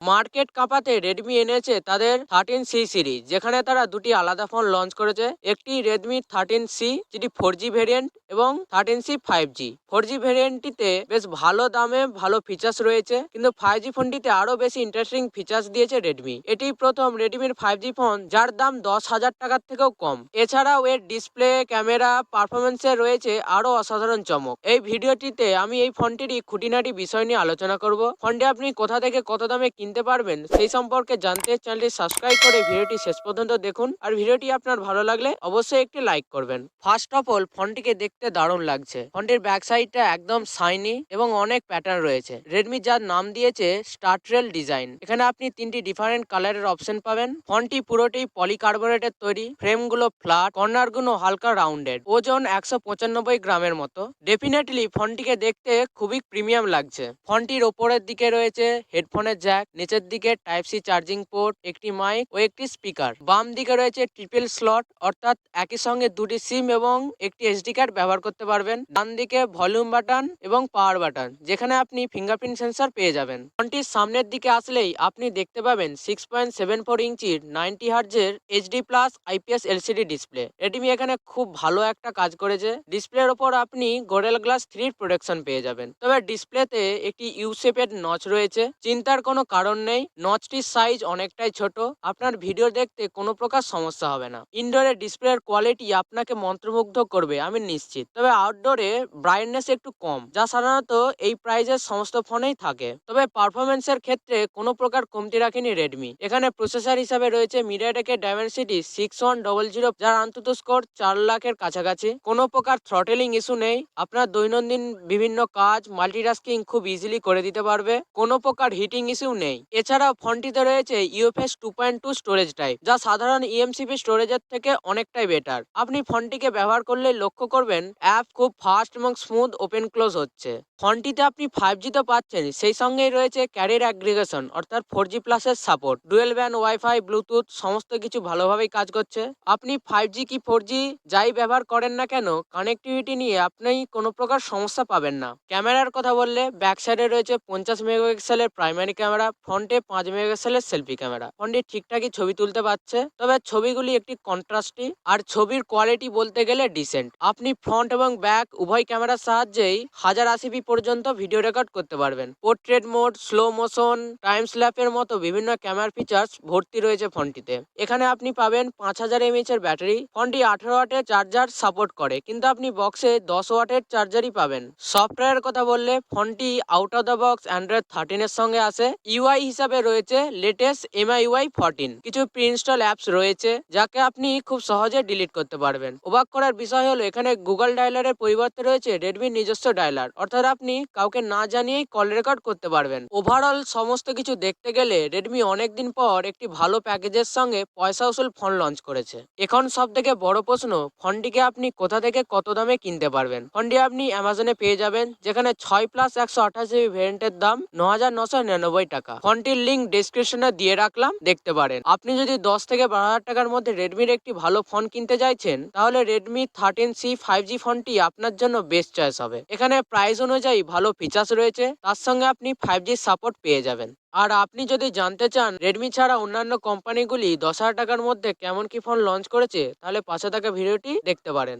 Market কাঁপাতে Redmi এনেছে তাদের thirteen C series যেখানে তারা দুটি আলাদা ফোন লঞ্চ করেছে। একটি রেডমি থার্টিন সি যেটি ফোর জি ভেরিয়েন্ট এবং thirteen C five G four G ভেরিয়েন্টটিতে বেশ ভালো দামে ভালো ফিচার্স রয়েছে, কিন্তু ফাইভ জি ফোনটিতে আরও বেশি ইন্টারেস্টিং ফিচার্স দিয়েছে রেডমি এটি প্রথম রেডমির ফাইভ জি ফোন যার দাম দশ হাজার টাকার থেকেও কম। এছাড়াও এর ডিসপ্লে ক্যামেরা পারফরমেন্সে রয়েছে আরও অসাধারণ চমক। এই ভিডিওটিতে আমি এই ফোনটিরই খুঁটিনাটি বিষয় নিয়ে আলোচনা করব। ফোনটি আপনি কোথা থেকে কত দামে কিনতে পারবেন। সেই সম্পর্কে জানতে চ্যানেলটি সাবস্ক্রাইব করে ভিডিওটি শেষ পর্যন্ত দেখুন। আর ভিডিওটি আপনার ভালো লাগলে অবশ্যই একটি লাইক করবেন। ফার্স্ট অফ অল ফোনটিকে দেখতে দারুণ লাগছে। ফোনটির ব্যাক সাইডটা একদম শাইনি এবং অনেক প্যাটার্ন রয়েছে। রেডমি যার নাম দিয়েছে স্টারট্রেল ডিজাইন এখানে আপনি তিনটি ডিফারেন্ট কালারের অপশন পাবেন। ফোনটি পুরোটাই পলিকার্বনেটের তৈরি। ফ্রেমগুলো ফ্ল্যাট কর্নারগুলো হালকা রাউন্ডেড ওজন একশো পঁচানব্বই গ্রামের মতো। ডেফিনেটলি ফোনটিকে দেখতে খুবই প্রিমিয়াম লাগছে। ফোনটির ওপরের দিকে রয়েছে হেডফোনের জ্যাক নিচের দিকে টাইপ সি চার্জিং পোর্ট একটি মাইক ও একটি স্পিকার বাম দিকে রয়েছে ট্রিপল স্লট অর্থাৎ একই সঙ্গে দুটি সিম এবং একটি এসডি কার্ড ব্যবহার করতে পারবেন। ডান দিকে ভলিউম বাটন এবং পাওয়ার বাটন যেখানে আপনি ফিঙ্গারপ্রিন্ট সেন্সর পেয়ে যাবেন। ফোনটির সামনের দিকে আসলেই আপনি দেখতে পাবেন সিক্স পয়েন্ট সেভেন ফোর ইঞ্চির ninety হার্জের HD plus IPS LCD display Redmi এখানে খুব ভালো একটা কাজ করেছে। ডিসপ্লের ওপর আপনি গোরেল গ্লাস থ্রির প্রোটেকশন পেয়ে যাবেন। তবে ডিসপ্লেতে একটি ইউ শেপের নচ রয়েছে। চিন্তার কোনো কারণ নেই। নচটির সাইজ অনেকটাই ছোট। আপনার ভিডিও দেখতে কোনো প্রকার সমস্যা হবে না। ইনডোরে ডিসপ্লের কোয়ালিটি আপনাকে মন্ত্রমুগ্ধ করবে, আমি নিশ্চিত। তবে আউটডোরে ব্রাইটনেস একটু কম, যা সাধারণত এই প্রাইজের সমস্ত ফোনেই থাকে। তবে পারফরমেন্সের ক্ষেত্রে কোনো প্রকার কমতি রাখেনি রেডমি এখানে প্রসেসর হিসাবে রয়েছে মিডিয়াটেকের Dimensity six one double zero যার আন্তত স্কোর চার লাখের কাছাকাছি। কোনো প্রকার থ্রটেলিং ইস্যু নেই। আপনার দৈনন্দিন বিভিন্ন কাজ মাল্টিটাস্কিং খুব ইজিলি করে দিতে পারবে। কোনো প্রকার হিটিং ইস্যু নেই। এছাড়াও ফোনটিতে রয়েছে UFS two point two storage type যা সাধারণ E ইএমসিপি স্টোরেজের থেকে অনেকটাই বেটার আপনি ফোনটিকে ব্যবহার করলে লক্ষ্য করবেন অ্যাপ খুব ফাস্ট এবং স্মুথ ওপেন ক্লোজ হচ্ছে। ফোনটিতে আপনি ফাইভ জি তো পাচ্ছেন, সেই সঙ্গেই রয়েছে ক্যারিয়ার অ্যাগ্রিগেশন অর্থাৎ ফোর জি প্লাসের support dual band wifi Bluetooth সমস্ত কিছু ভালোভাবেই কাজ করছে। আপনি ফাইভ জি কি ফোর জি যাই ব্যবহার করেন না কেন কানেক্টিভিটি নিয়ে আপনি কোনো প্রকার সমস্যা পাবেন না। ক্যামেরার কথা বললে ব্যাক সাইডে রয়েছে পঞ্চাশ মেগাপিক্সেলের প্রাইমারি ক্যামেরা ফ্রন্টে পাঁচ মেগাপিক্সেলের সেলফি ক্যামেরা। ফোনটি ঠিকঠাকই ছবি তুলতে পারছে, তবে ছবিগুলি একটি কন্ট্রাস্টি আর ছবির কোয়ালিটি বলতে গেলে ডিসেন্ট। আপনি ফ্রন্ট এবং ব্যাক উভয় ক্যামেরার সাহায্যেই হাজার আশি আশিপি পর্যন্ত ভিডিও রেকর্ড করতে পারবেন। Portrait mode, slow motion, time স্ল্যাপের মতো বিভিন্ন ক্যামেরা ফিচার্স ভর্তি রয়েছে ফোনটিতে। এখানে আপনি পাবেন পাঁচ হাজার এমএইচ এর ব্যাটারি। ফোনটি আঠারো ওয়াটের চার্জার সাপোর্ট করে, কিন্তু আপনি বক্সে দশ ওয়াটের চার্জারই পাবেন। সফটওয়্যারের কথা বললে ফোনটি out of the box Android থার্টিনের সঙ্গে আসে। ইউআই হিসাবে রয়েছে লেটেস্ট এমআই ইউআই ফোরটিন কিছু প্রি ইনস্টল অ্যাপস রয়েছে, যাকে আপনি খুব সহজে ডিলিট করতে পারবেন। অবাক করার বিষয় হলো, এখানে গুগল ডায়লারের পরিবর্তে রয়েছে রেডমির নিজস্ব ডায়লার অর্থাৎ আপনি কাউকে না জানিয়েই কল রেকর্ড করতে পারবেন। ওভারঅল সমস্ত কিছু দেখতে গেলে রেডমি অনেকদিন পর একটি ভালো প্যাকেজের সঙ্গে পয়সা উসুল ফোন লঞ্চ করেছে। এখন সব থেকে বড় প্রশ্ন ফোনটিকে আপনি কোথা থেকে কত দামে কিনতে পারবেন? ফোনটি আপনি অ্যামাজনে পেয়ে যাবেন, যেখানে ছয় প্লাস একশো আঠাশ জিবি ভেরিয়েন্টের দাম ন হাজার নশো নিরানব্বই টাকা। ফোনটির লিঙ্ক ডিসক্রিপশনে দিয়ে রাখলাম, দেখতে পারেন। আপনি যদি দশ থেকে বারো হাজার টাকার মধ্যে রেডমির একটি ভালো ফোন কিনতে চাইছেন, তাহলে Redmi thirteen C five G ফোনটি আপনার জন্য বেস্ট চয়েস হবে। এখানে প্রাইস অনুযায়ী ভালো ফিচার্স রয়েছে, তার সঙ্গে আপনি ফাইভ জি সাপোর্ট পেয়ে যাবেন। আর আপনি যদি জানতে চান রেডমি ছাড়া অন্যান্য কোম্পানিগুলি দশ হাজার টাকার মধ্যে কেমন কি ফোন লঞ্চ করেছে, তাহলে পাশে থাকা ভিডিওটি দেখতে পারেন।